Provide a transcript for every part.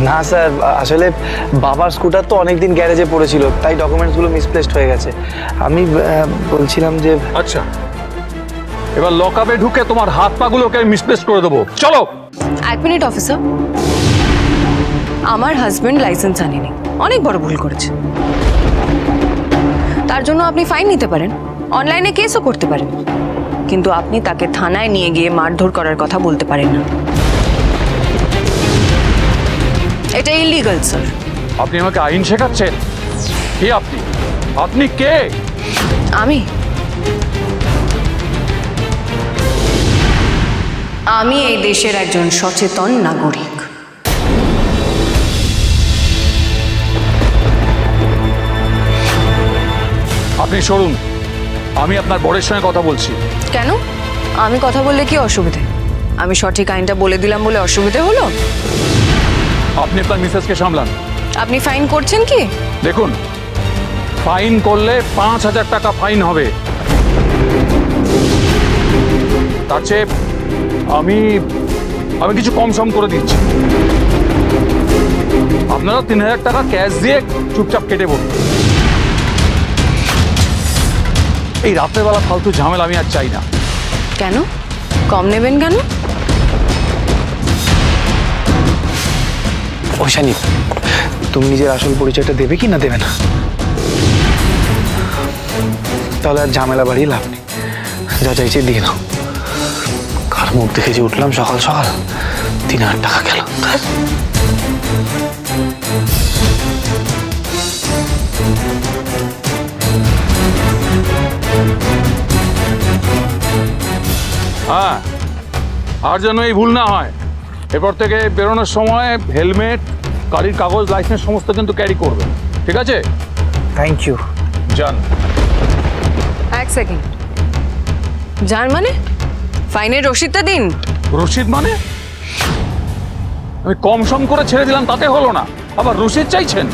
না স্যার আসলে বাবার স্কুটার তো অনেক দিন গ্যারেজে পড়েছিল তাই ডকুমেন্টসগুলো মিসপ্লেসড হয়ে গেছে। আমি আহ, বলছিলাম যে আচ্ছা। এবার লকআপে ঢুকে তোমার হাত পাগুলোকে মিসপ্লেস করে দেবো। চলো! এক মিনিট অফিসার আমার হাজবেন্ড লাইসেন্স আনেনি। অনেক বড় ভুল করেছে। তার জন্য আপনি ফাইন নিতে পারেন। অনলাইনে কেসও করতে পারেন। কিন্তু আপনি তাকে থানায় নিয়ে গিয়ে মারধর করার কথা বলতে পারেন না। এটা ইলিগাল স্যার আপনি আমাকে আইন শেখাচ্ছেন? কে আপনি? আপনি কে? আমি। আমি এই দেশের একজন সচেতন নাগরিক। আপনি সরুন। আমি আপনার বরের সঙ্গে কথা বলছি। কেন? আমি কথা বললে কি অসুবিধে? আমি সঠিক আইনটা বলে দিলাম বলে অসুবিধে হলো? আপনি আপনার মিসেসকে সামলান। আপনি ফাইন করছেন কি? দেখুন ফাইন করলে পাঁচ হাজার টাকা ফাইন হবে। তার চেয়ে আমি আমি কিছু কম সম করে দিচ্ছি। আপনারা তিন হাজার টাকা ক্যাশ দিয়ে চুপচাপ কেটে পড়ুন এই রাত্রেবেলা ফালতু ঝামেলা আমি আর চাই না। কেন? কম নেবেন কেন? ওশানি তুমি নিজের আসল পরিচয়টা দেবে কি না দেবে না? তাহলে আর ঝামেলা বাড়িয়ে লাভ নেই। যা চাইছে দিয়ে নাও। কার মুখ দেখে যে উঠলাম সকাল সকাল? তিন হাজার টাকা গেল। হ্যাঁ আর যেন এই ভুল না হয়। এরপর থেকে বেরোনোর সময় হেলমেট গাড়ির কাগজ লাইসেন্স সমস্ত কিন্তু ক্যারি করবে ঠিক আছে? থ্যাংক ইউ যান। এক সেকেন্ড যার মানে? ফাইনের রসিদটা দিন। রশিদ মানে? আমি কম সম করে ছেড়ে দিলাম তাতে হলো না। আবার রশিদ চাইছেন?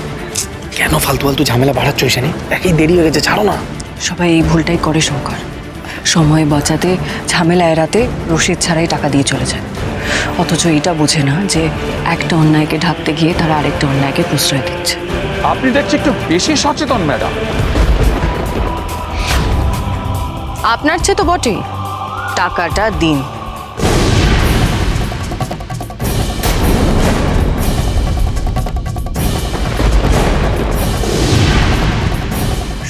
কেন ফালতু ফালতু ঝামেলা বাড়াচ্ছ ওশানি একই দেরি হয়ে গেছে ছাড়ো না। সবাই এই ভুলটাই করে শঙ্কর। সময় বাঁচাতে ঝামেলা এড়াতে রসিদ ছাড়াই টাকা দিয়ে চলে যায়। অথচ এটা বোঝে না যে একটা অন্যায়কে ঢাকতে গিয়ে তারা আরেকটা অন্যায়কে প্রশ্রয় দিচ্ছে। আপনি দেখছি একটু বেশি সচেতন ম্যাডাম। আপনার চেয়ে তো বটেই। টাকাটা দিন।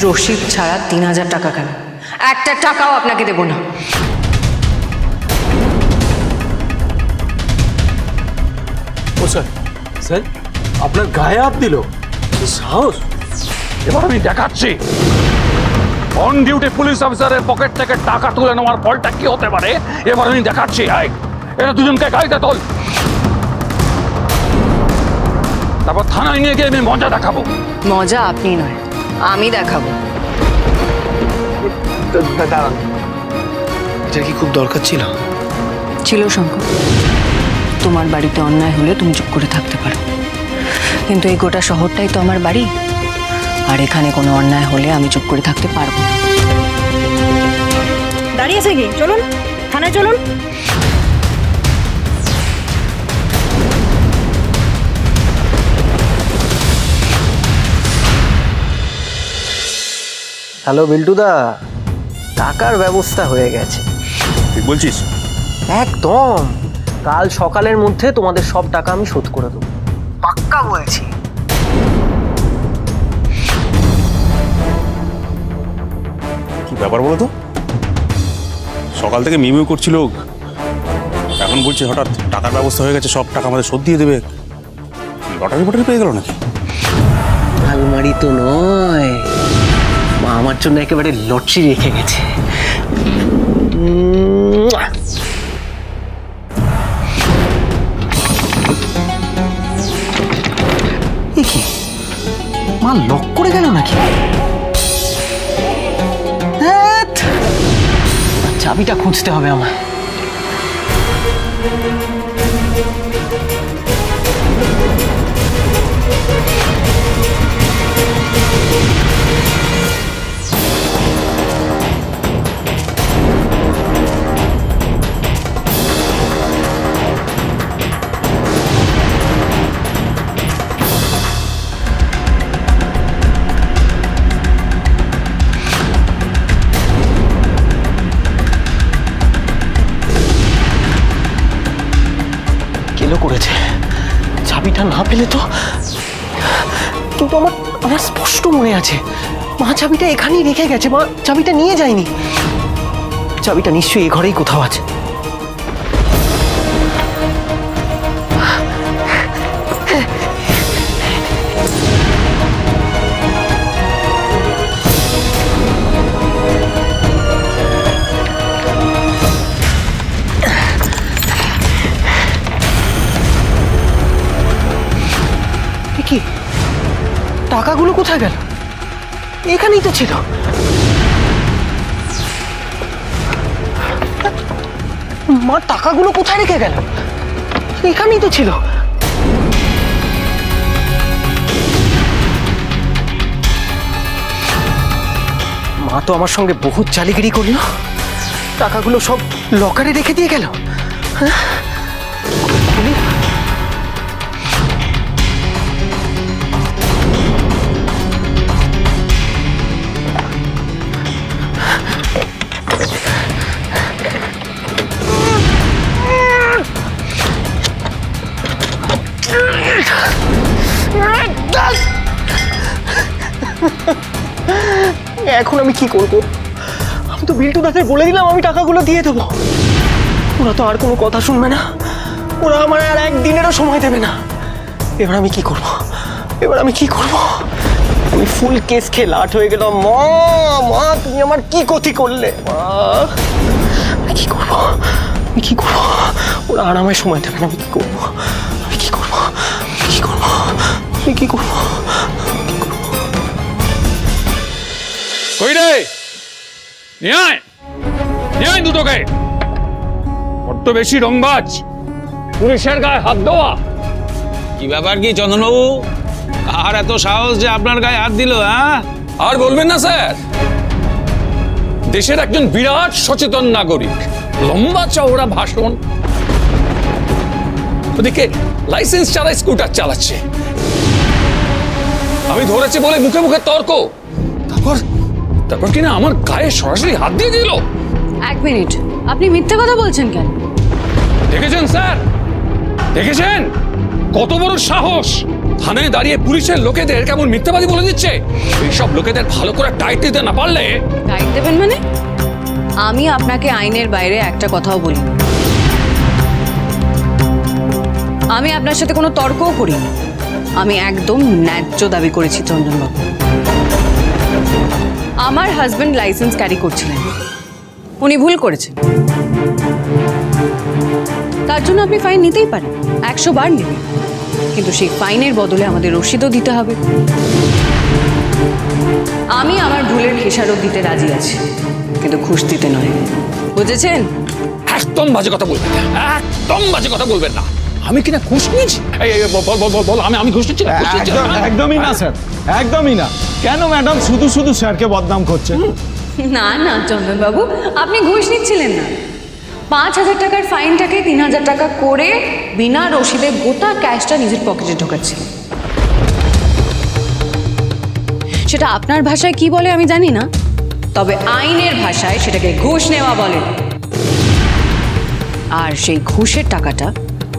রসিদ ছাড়া তিন হাজার টাকা কেন? একটা টাকাও আপনাকে দেবো না। স্যার। স্যার আপনার গায়ে হাত দিল। সাহস? এবার আমি দেখাচ্ছি। অন ডিউটি পুলিশ অফিসারের পকেট থেকে টাকা তুলে নেওয়ার ফলটা কি হতে পারে? এবার আমি দেখাচ্ছি আই এটা দুজনকে গাড়িতে তোল। তারপর থানায় নিয়ে গিয়ে আমি মজা দেখাবো। মজা আপনি নয় আমি দেখাবো। দাঁড়ান। এটা কি খুব দরকার ছিল? ছিল শঙ্কর। তোমার বাড়িতে অন্যায় হলে তুমি চুপ করে থাকতে পারো। কিন্তু এই গোটা শহরটাই তো আমার বাড়ি। আর এখানে কোনো অন্যায় হলে আমি চুপ করে থাকতে পারব না। দাঁড়িয়েছে কি? চলুন থানায় চলুন। হ্যালো বিল্টুদা টাকার ব্যবস্থা হয়ে গেছে। ঠিক বলছিস? একদম। কাল সকালের মধ্যে তোমাদের সব টাকা আমি শোধ করে দেবো। পাক্কা বলছি কি ব্যাপার বলো তো? সকাল থেকে মিমিউ করছিল। এখন বলছে হঠাৎ টাকার ব্যবস্থা হয়ে গেছে সব টাকা আমাদের শোধ দিয়ে দেবে। লটারি ফটারি পেয়ে গেল নাকি? আলমারি তো নয়। মা আমার জন্য একেবারে লটরি রেখে গেছে। মা লক করে গেল নাকি। চাবিটা খুঁজতে হবে আমার চাবিটা তো? কিন্তু আমার আমার স্পষ্ট মনে আছে। মা চাবিটা এখানেই রেখে গেছে, মা চাবিটা নিয়ে যায়নি। চাবিটা নিশ্চয়ই এ ঘরেই কোথাও আছে। টাকাগুলো কোথায় গেল? এখানেই তো ছিল। মা, টাকাগুলো কোথায় রেখে গেল? এখানেই তো ছিল। মা তো আমার সঙ্গে বহুত চালিগিরি করল। টাকাগুলো সব লকারে রেখে দিয়ে গেল। হ্যাঁ? এখন আমি কি করব? আমি তো বিল্টু দাদের বলে দিলাম, আমি টাকাগুলো দিয়ে দেবো। ওরা তো আর কোনো কথা শুনবে না। ওরা আমার আর একদিনেরও সময় দেবে না। এবার আমি কি করব? এবার আমি কি করব? আমি ফুল কেস খেয়ে লাট হয়ে গেলাম। মা মা, তুমি আমার কি ক্ষতি করলে? মা, আমি কি করব? আমি কি করব? ওরা আর আমায় সময় দেবে না, আমি কি করব? আমি কি করব? আমি কি করব? আমি কি করব? কই রে? নিয়ে আয়। নিয়ে আয় দুটোকে। বড্ড বেশি রংবাজ। পুলিশের গায়ে হাত দেওয়া। কি ব্যাপার কি চন্দনবাবু? আর এত সাহস যে আপনার গায়ে হাত দিল হ্যাঁ? আর বলবেন না স্যার। দেশের একজন বিরাট সচেতন নাগরিক লম্বা চওড়া ভাষণ। ওদিকে লাইসেন্স ছাড়া স্কুটার চালাচ্ছে। আমি ধরেছি বলে মুখে মুখে তর্ক। তারপর তারপর কিনা আমার গায়ে সরাসরি হাত দিয়ে দিল? এক মিনিট। আপনি মিথ্যে কথা বলছেন কেন? দেখেছেন স্যার? দেখেছেন? কত বড় সাহস! থানায় দাঁড়িয়ে পুলিশের লোকেদের কেমন মিথ্যাবাদী বলে দিচ্ছে? এইসব লোকেদের ভালো করে টাইট দিতে না পারলে গাইড দেবেন মানে? আমি আপনাকে আইনের বাইরে একটা কথাও বলি আমি আপনার সাথে কোনো তর্কও করি আমি একদম ন্যায্য দাবি করেছি চন্দনবাবু। আমার হাজবেন্ড লাইসেন্স ক্যারি করছিলেন। উনি ভুল করেছেন। তার জন্য আপনি ফাইন নিতেই পারেন। একশো বার নেবেন কিন্তু সেই ফাইনের বদলে আমাদের রসিদও দিতে হবে। আমি আমার ভুলের খেসারত দিতে রাজি আছি। কিন্তু ঘুষ দিতে নয়। বুঝেছেন? একদম বাজে কথা বলবেন একদম বাজে কথা বলবেন না। আমি কিনা ঘুষ নিয়েছি? এই, এই, বল বল বল, বল আমি আমি ঘুষ নিচ্ছি একদমই না স্যার একদমই না। কেন ম্যাডাম শুধু শুধু স্যারকে বদনাম করছেন? না না চন্দনবাবু আপনি ঘুষ নিচ্ছিলেন না। পাঁচ হাজার টাকার ফাইনটাকে তিন হাজার টাকা করে বিনা রসিদে গোটা ক্যাশটা নিজের পকেটে ঢোকাচ্ছিলেন সেটা আপনার ভাষায় কি বলে আমি জানি না তবে আইনের ভাষায় সেটাকে ঘুষ নেওয়া বলে। আর সেই ঘুষের টাকাটা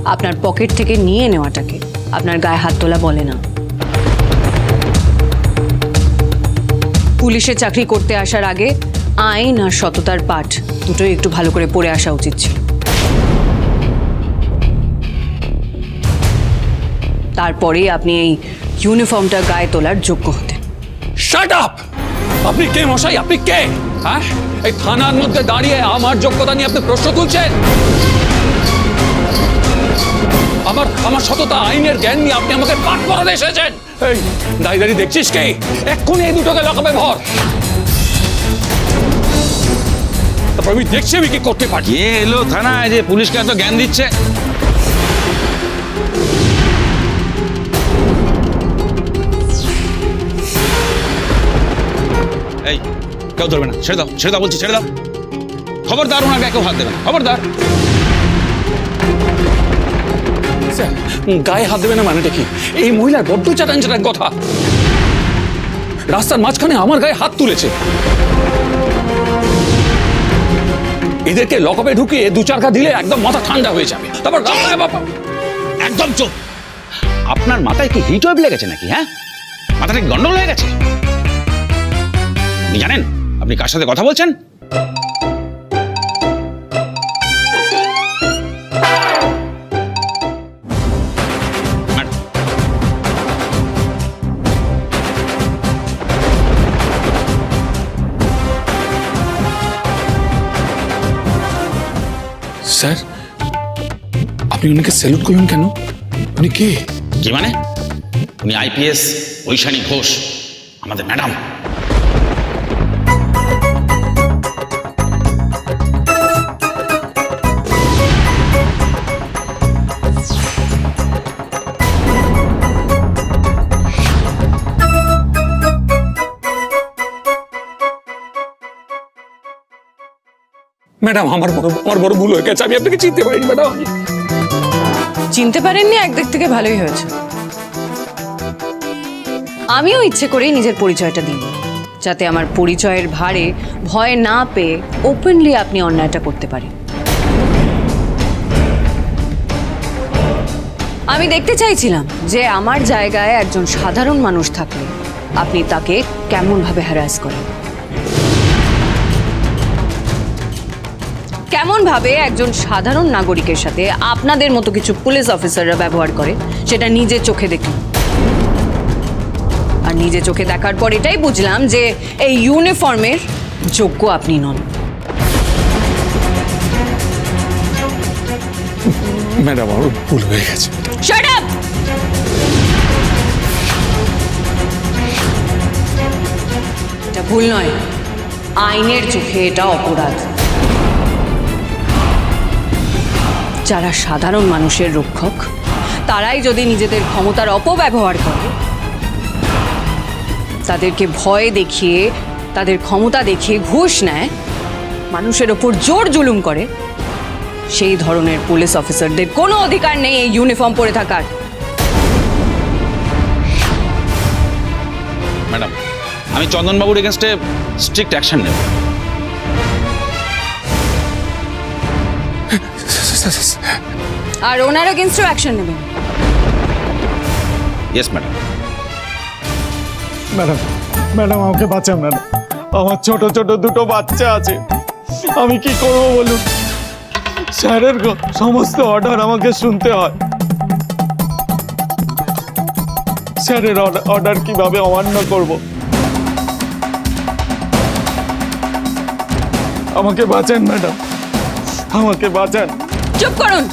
আপনার পকেট থেকে নিয়ে নেওয়াটাকে। আপনার গায়ে হাত তোলা বলে না। পুলিশে চাকরি করতে আসার আগে আইন আর সততার পাঠ দুটোই একটু ভালো করে পড়ে আসা উচিত ছিল। তারপরেই আপনি এই ইউনিফর্মটা গায়ে তোলার যোগ্য হতেন। শাট আপ আপনি কে মশাই? আপনি কে? হ্যাঁ? এই থানার মধ্যে দাঁড়িয়ে আমার যোগ্যতা নিয়ে আপনি প্রশ্ন তুলছেন? আমার আমার সততা, আইনের জ্ঞান নিয়ে আপনি আমাকে পাঠ পড়াতে এসেছেন। এই দাঁড়িয়ে দেখছিস কে? এক্ষুনি এই দুটোকে লকাবে ভর। তারপর আমি দেখছি আমি কি করতে পারি। কে এলো থানায় যে পুলিশকে এত জ্ঞান দিচ্ছে? এই, কেউ ধরবে না। ছেড়ে দাও ছেড়ে দাও বলছি, ছেড়ে দাও। খবরদার ওনার গায়ে কেউ হাত দেবে খবরদার। স্যার, গায়ে হাত দেবে না মানেটা কি? এই মহিলার বড্ড চাটান চাটান কথা। রাস্তার মাঝখানে আমার গায়ে হাত তুলেছে। এদেরকে লকপে ঢুকিয়ে দু চারকা দিলে একদম মাথা ঠান্ডা হয়ে যাবে। তারপর রাস্তায় বাবা। একদম চুপ। আপনার মাথায় কি হিট ওয়েভ লেগেছে নাকি হ্যাঁ? মাথাটা গন্ডগোল হয়ে গেছে? আপনি জানেন? আপনি কার সাথে কথা বলছেন? স্যার, আপনি উনিকে স্যালুট করলেন কেন? উনি কে? কি মানে? উনি আইপিএস ঐশানী ঘোষ, আমাদের ম্যাডাম। ম্যাডাম, আমার বড় আমার বড় ভুল হয়ে গেছে, আমি আপনাকে চিনতে পারিনি, ম্যাডাম। চিনতে পারেননি একদিক থেকে ভালোই হয়েছে। আমিও ইচ্ছে করেই নিজের পরিচয়টা দিই যাতে আমার পরিচয়ের ভারে ভয় না পেয়ে ওপেনলি আপনি অন্যায়টা করতে পারেন। আমি দেখতে চাইছিলাম যে আমার জায়গায় একজন সাধারণ মানুষ থাকলে আপনি তাকে কেমনভাবে হ্যারাস করেন। কেমন ভাবে একজন সাধারণ নাগরিকের সাথে আপনাদের মতো কিছু পুলিশ অফিসাররা ব্যবহার করে সেটা নিজে চোখে দেখলাম আর নিজে চোখে দেখার পর এটাই বুঝলাম যে এই ইউনিফর্মের যোগ্য আপনি নন। ম্যাডাম আমার ভুল হয়ে গেছে। শাট আপ এটা ভুল নয়। আইনের চোখে এটা অপরাধ। যারা সাধারণ মানুষের রক্ষক, তারাই যদি নিজেদের ক্ষমতার অপব্যবহার করে, তাদেরকে ভয় দেখিয়ে, তাদের ক্ষমতা দেখিয়ে ঘুষ নেয়, মানুষের ওপর জোর জুলুম করে, সেই ধরনের পুলিশ অফিসারদের কোনো অধিকার নেই এই ইউনিফর্ম পরে থাকার। ম্যাডাম, আমি চন্দনবাবুর এগেনস্টে স্ট্রিক্ট অ্যাকশন নেব। আর ওনার এগেনস্টও অ্যাকশন নেবেন। ইয়েস ম্যাডাম ম্যাডাম ম্যাডাম আমাকে বাঁচান ম্যাডাম। আমার ছোট ছোট দুটো বাচ্চা আছে। আমি কি করব বলুন? স্যারের সমস্ত অর্ডার আমাকে শুনতে হয়। স্যারের অর্ডার কীভাবে অমান্য করব? আমাকে বাঁচান ম্যাডাম। আমাকে বাঁচান। চুপ করুন।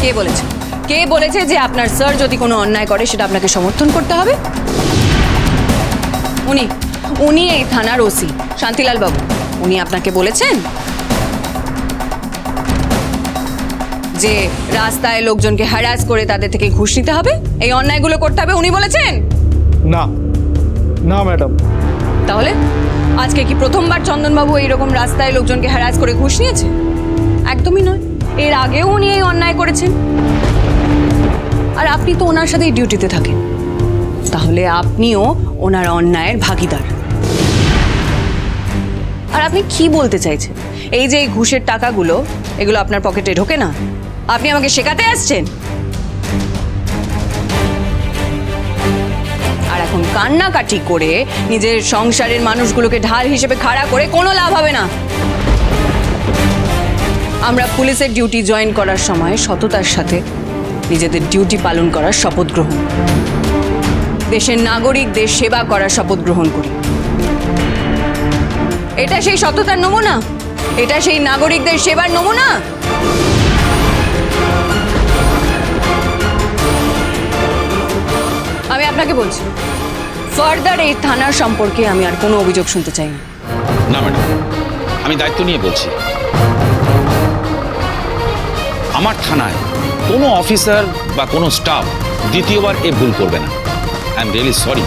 কে বলেছে? কে বলেছে যে আপনার স্যার যদি কোনো অন্যায় করে সেটা আপনাকে সমর্থন করতে হবে? উনি উনি এই থানার ওসি শান্তিলাল বাবু। উনি আপনাকে বলেছেন যে রাস্তায় লোকজনকে হ্যারাস করে তাদের থেকে ঘুষ নিতে হবে? এই অন্যায়গুলো করতে হবে উনি বলেছেন? না। না ম্যাডাম। তাহলে? আজকে কি প্রথমবার চন্দনবাবু এইরকম রাস্তায় লোকজনকে হ্যারাস করে ঘুষ নিয়েছে? একদমই নয়। এর আগেও উনি এই অন্যায় করেছেন। আর আপনি তো ওনার সাথেই ডিউটিতে থাকেন। তাহলে আপনিও ওনার অন্যায়ের ভাগিদার। আর আপনি কি বলতে চাইছেন? এই যে এই ঘুষের টাকাগুলো, এগুলো আপনার পকেটে ঢোকে না? আপনি আমাকে শেখাতে আসছেন? আর এখন কান্নাকাটি করে নিজের সংসারের মানুষগুলোকে ঢাল হিসেবে খাড়া করে কোনো লাভ হবে না। আমরা পুলিশের ডিউটি জয়েন করার সময় সততার সাথে নিজেদের ডিউটি পালন করার শপথ গ্রহণ দেশের নাগরিকদের সেবা করার শপথ গ্রহণ করি। এটা সেই সততার নমুনা? এটা সেই নাগরিকদের সেবার নমুনা? আমি আপনাকে বলছি ফার্দার এই থানার সম্পর্কে আমি আর কোনো অভিযোগ শুনতে চাই না। আমি দায়িত্ব নিয়ে বলছি। আমার থানায় কোনো অফিসার বা কোনো স্টাফ দ্বিতীয়বার এ ভুল করবে না। আই এম রিয়েলি সরি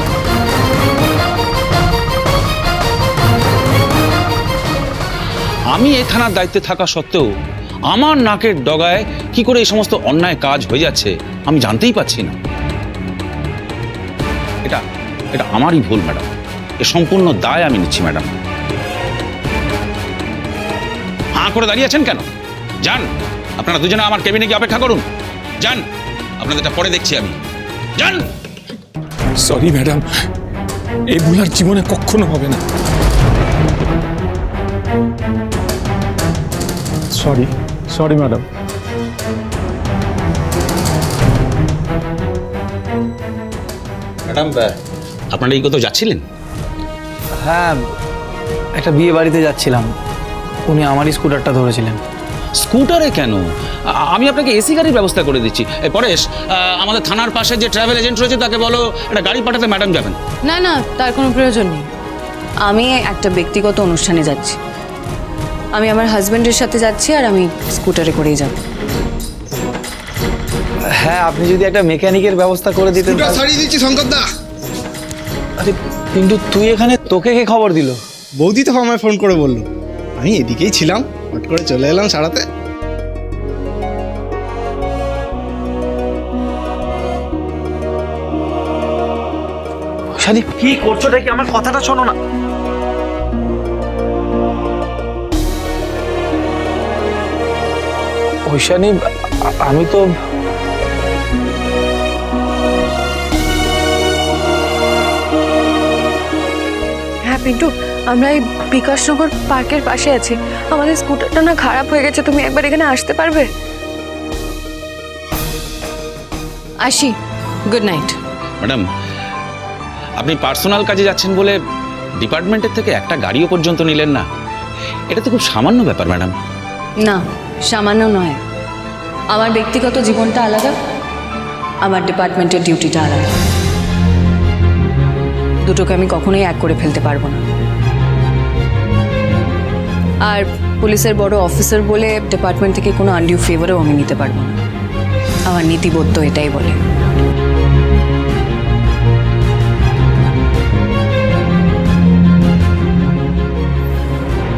আমি এই থানার দায়িত্বে থাকা সত্ত্বেও আমার নাকের ডগায় কি করে এই সমস্ত অন্যায় কাজ হয়ে যাচ্ছে আমি জানতেই পাচ্ছি না। এটা এটা আমারই ভুল, ম্যাডাম। এ সম্পূর্ণ দায় আমি নিচ্ছি, ম্যাডাম। হাঁ করে দাঁড়িয়ে আছেন কেন? যান। আপনারা দুজনে আমার কেবিনে গিয়ে অপেক্ষা করুন। যান আপনাদেরটা পরে দেখছি আমি। যান! সরি ম্যাডাম এই ভুল আর জীবনে কখনো হবে না। সরি সরি ম্যাডাম ম্যাডাম আপনারা এই কোথাও যাচ্ছিলেন? হ্যাঁ একটা বিয়ে বাড়িতে যাচ্ছিলাম। উনি আমারই স্কুটারটা ধরেছিলেন। স্কুটারে কেন? আমি আপনাকে এসি গাড়ির ব্যবস্থা করে দিচ্ছি। এই পরেশ আহ, আমাদের থানার পাশে যে ট্রাভেল এজেন্ট রয়েছে তাকে বলো একটা গাড়ি পাঠাতে ম্যাডাম যাবেন। না না তার কোনো প্রয়োজন নেই। আমি একটা ব্যক্তিগত অনুষ্ঠানে যাচ্ছি। আমি আমার হাজব্যান্ডের সাথে যাচ্ছি আর আমি স্কুটারে করেই যাব। হ্যাঁ আপনি যদি একটা মেকানিকের ব্যবস্থা করে দিতেন তাহলে- সারিয়ে দিচ্ছি শঙ্কর দা আরে কিন্তু তুই এখানে তোকে কে খবর দিল? বৌদি তো আমায় ফোন করে বলল। আমি এদিকেই ছিলাম। হট করে চলে এলাম সারাতে। শালি কি করছ কি? আমার কথাটা শোনো না। ঐশানি আমি তো হ্যাঁ পিন্টু আমরা এই বিকাশনগর পার্কের পাশে আছি। আমাদের স্কুটারটা না খারাপ হয়ে গেছে তুমি একবার এখানে আসতে পারবে? আসি গুড নাইট ম্যাডাম আপনি পার্সোনাল কাজে যাচ্ছেন বলে ডিপার্টমেন্টের থেকে একটা গাড়িও পর্যন্ত নিলেন না। এটা তো খুব সামান্য ব্যাপার ম্যাডাম। না সামান্য নয়। আমার ব্যক্তিগত জীবনটা আলাদা আমার ডিপার্টমেন্টের ডিউটিটা আলাদা। দুটোকে আমি কখনোই এক করে ফেলতে পারব না। আর পুলিশের বড় অফিসার বলে ডিপার্টমেন্ট থেকে কোনো আন্ডিউ ফেভারও আমি নিতে পারব না। আমার নীতিবোধ তো এটাই বলে।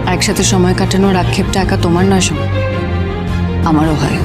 একসাথে সময় কাটানোর আক্ষেপটা একা তোমার নয় আমারও হয়।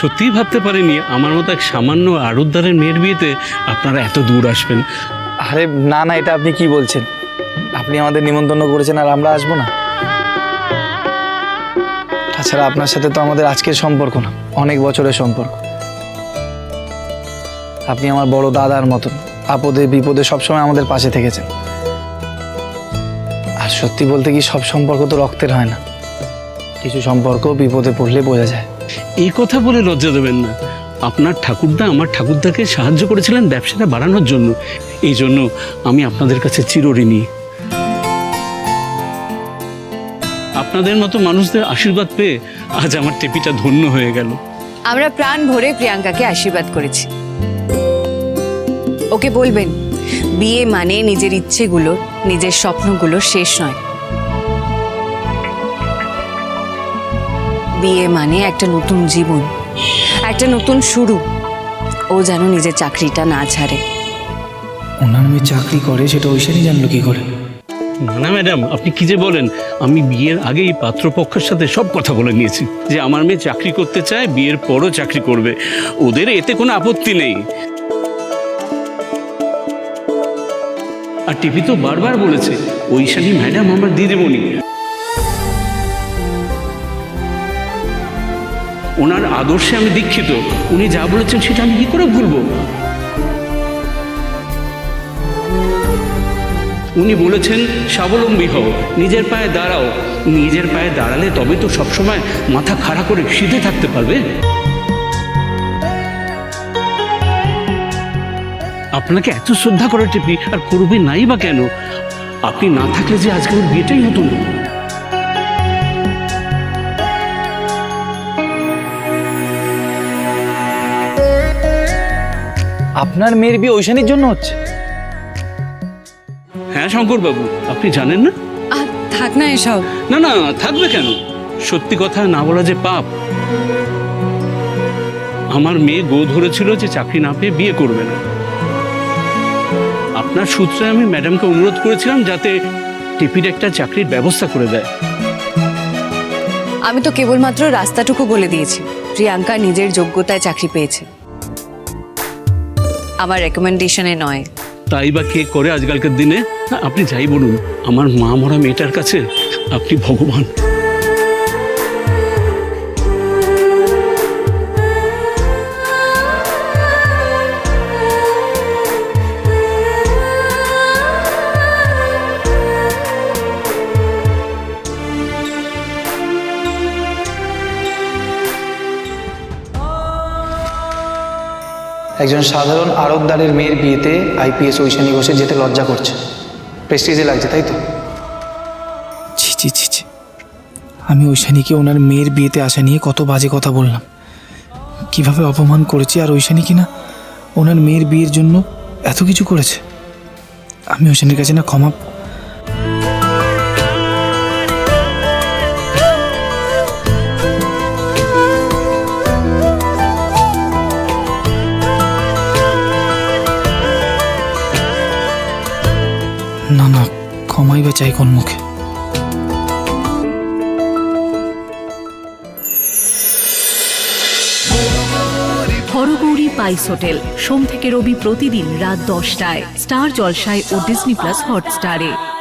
সত্যিই ভাবতে পারিনি আমার মতো এক সামান্য আড়তদারের মেয়ের বিয়েতে আপনারা এত দূর আসবেন। আরে না না, এটা আপনি কি বলছেন? আপনি আমাদের নিমন্ত্রণ করেছেন আর আমরা আসব না। তাছাড়া আপনার সাথে তো আমাদের আজকের সম্পর্ক না, অনেক বছরের সম্পর্ক। আপনি আমার বড় দাদার মতন, আপদে বিপদে সবসময় আমাদের পাশে থেকেছেন। আর সত্যি বলতে কি সব সম্পর্ক তো রক্তের হয় না। কিছু সম্পর্ক বিপদে পড়লে বোঝা যায়। এই কথা বলে লজ্জা দেবেন না। আপনার ঠাকুরদা আমার ঠাকুরদাকে সাহায্য করেছিলেন ব্যবসাটা বাড়ানোর জন্য। এই জন্য আমি আপনাদের কাছে চিরঋণী। আপনাদের মতো মানুষদের আশীর্বাদ পেয়ে আজ আমার টেপিটা ধন্য হয়ে গেল। আমরা প্রাণ ভরে প্রিয়াঙ্কাকে আশীর্বাদ করেছি। ওকে বলবেন, বিয়ে মানে নিজের ইচ্ছেগুলো, নিজের স্বপ্নগুলো শেষ নয়। বিয়ে মানে একটা নতুন জীবন একটা নতুন শুরু। ও যেন নিজের চাকরিটা না ছাড়ে। ওনার মেয়ে চাকরি করে সেটা ঐশানি জানলো কি করে? না ম্যাডাম আপনি কি যে বলেন আমি বিয়ের আগেই পাত্রপক্ষের সাথে সব কথা বলে নিয়েছি যে আমার মেয়ে চাকরি করতে চায় বিয়ের পরও চাকরি করবে। ওদের এতে কোনো আপত্তি নেই। আর টিভি তো বারবার বলেছে ঐশানী ম্যাডাম আমার দিদিমণি ওনার আদর্শে আমি দীক্ষিত। উনি যা বলেছেন সেটা আমি কি করে ভুলবো? উনি বলেছেন, স্বাবলম্বী হও, নিজের পায়ে দাঁড়াও। নিজের পায়ে দাঁড়ালে তবে তো সবসময় মাথা খাড়া করে সিধে থাকতে পারবে। আপনাকে এত শ্রদ্ধা করে টিপি আর করবে নাই বা কেন? আপনি না থাকলে যে আজকে ওর বিয়েটাই হতো না আপনার মেয়ের বিয়ে ঐশানীর জন্য হচ্ছে। হ্যাঁ শঙ্করবাবু আপনি জানেন না? আর থাক না এসব। না না থাকবে কেন? সত্যি কথা না বলা যে পাপ। আমার মেয়ে গো ধরেছিল যে চাকরি না পেয়ে বিয়ে করবে না। আপনার সূত্রে আমি ম্যাডামকে অনুরোধ করেছিলাম যাতে টিপির একটা চাকরির ব্যবস্থা করে দেয়। আমি তো কেবলমাত্র রাস্তাটুকু বলে দিয়েছি। প্রিয়াঙ্কা নিজের যোগ্যতায় চাকরি পেয়েছে। আমার রেকমেন্ডেশনে নয়। তাই বা কে করে আজকালকার দিনে? আপনি যাই বলুন, আমার মা মরা মেয়েটার কাছে আপনি ভগবান। একজন সাধারণ আরবদারের মেয়ের বিয়েতে আইপিএস ঐশানী বসে যেতে লজ্জা করছে। প্রেস্টিজে লাগছে, তাই তো? ছি ছি আমি ঐশানীকে ওনার মেয়ের বিয়েতে আসা নিয়ে কত বাজে কথা বললাম। কীভাবে অপমান করেছি আর ঐশানী কিনা ওনার মেয়ের বিয়ের জন্য এত কিছু করেছে। আমি ঐশানীর কাছে না ক্ষমা চাই কোন মুখে। হরগৌরী পাইস হোটেল। সোম থেকে রবি প্রতিদিন রাত দশটায়। স্টার জলসায় ও ডিসনি প্লাস হটস্টারে।